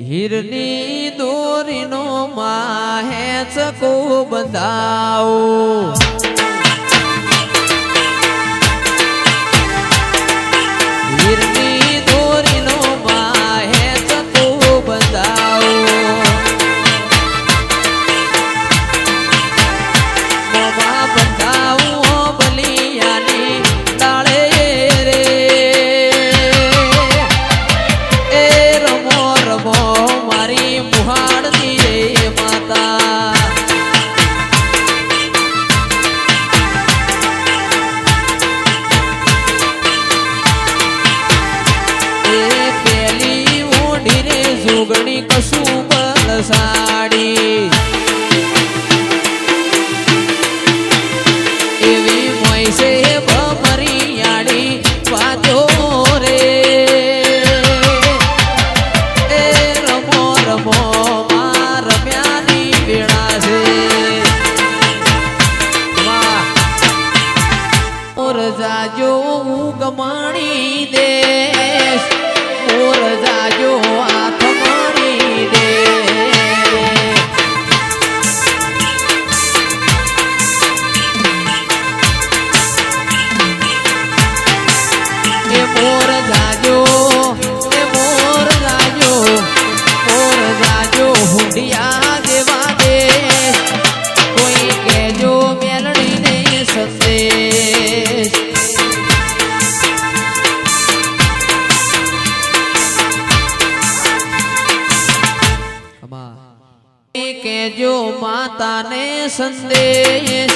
હીરની દોરીનો માહે ચકો બંધાવો કશું બલસાડી એવી મોયસે ભમરિયાળી વાજો રે. એ રમો રમો રમ્યાની વેળા છે. મોર જાજો ગમાણી દેશ. ઓર જાજો હાથ સંદેશ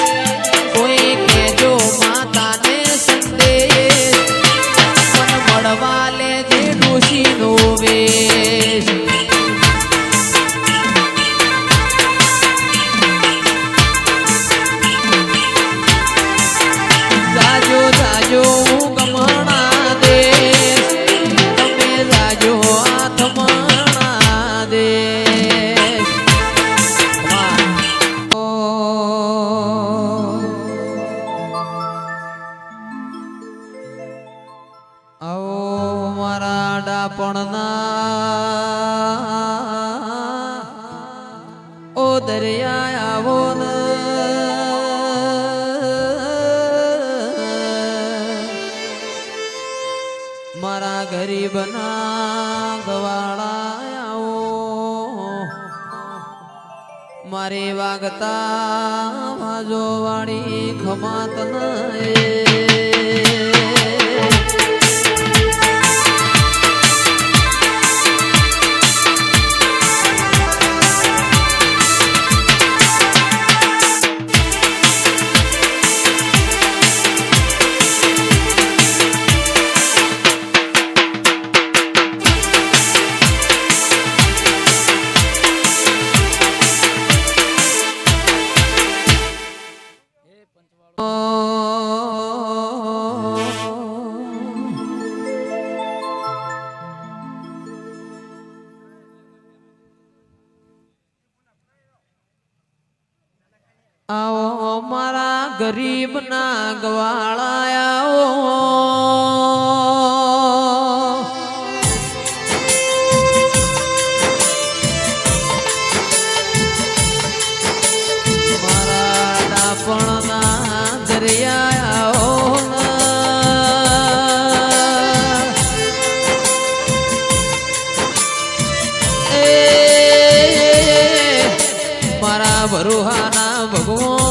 ગરીબના ગવાળા આવો. મારે વાગતા વાજો ખમાત નય. આવો મારા ગરીબ ના ગવાળા ભરુહાના ભગવાન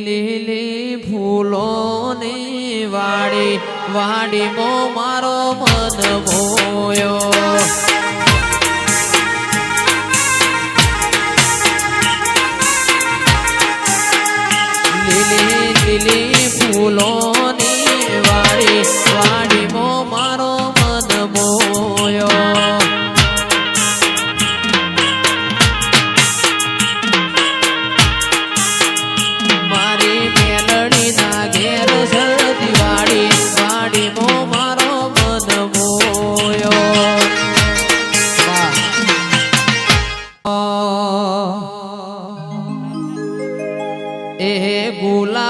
લીલી ફૂલોની વાડી વાડીમાં મારો મન મોયો. લીલી ફૂલોની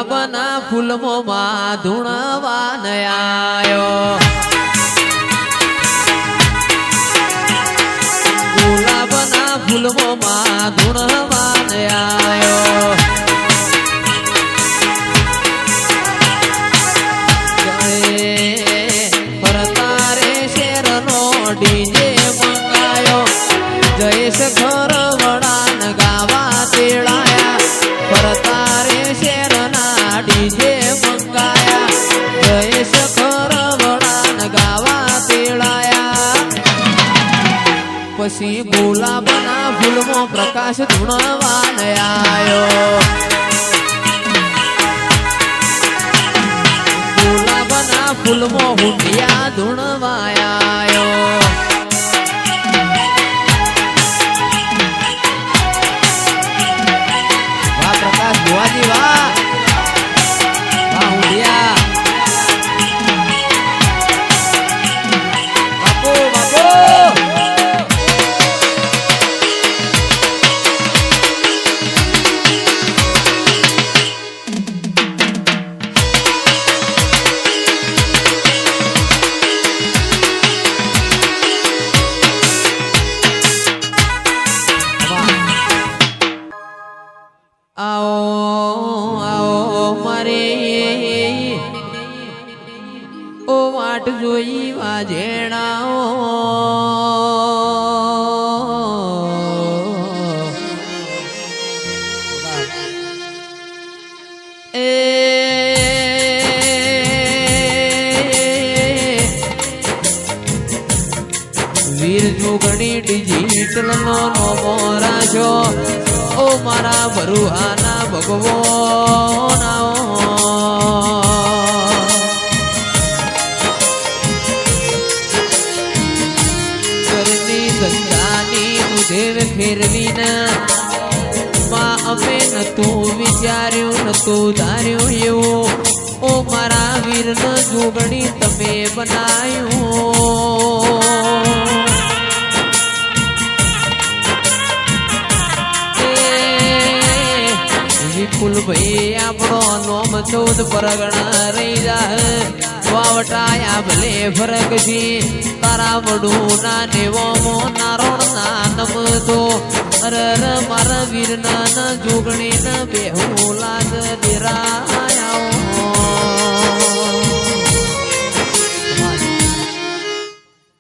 ગુલાબના ફૂલમાં ધૂણવા નયાયો ગુલાબના ફૂલમાં ધૂણવા નયાયો પરતારે શેરનો ડીજે મંગાયો. જયેશ ઘર પછી ગુલાબના ફૂલમાં પ્રકાશ ધૂણવા આયો. ગુલાબના ફૂલમાં હુંડિયા ધૂણવા વાહ વાજેણાઓ એ વીર જોગણી ડિજિટલ નો નોમો રાજો. મારા બરુહાના ભગવો ઘરની ઉધેર ફેરવી ના અમે નતું વિચાર્યું નતું ધાર્યું એવું. ઓ મારા વીરનો જોગણી તમે બનાયું. વિપુલભાઈ આપણો નોમ ચૌદ પરગણા રહી જા વાવટાયા ભલે ફરક છે તારા વડું ના નેવો નારોણ ના નમતો અરર મારા વીર ના જોગણી ના બેહું લાગ નિરાયા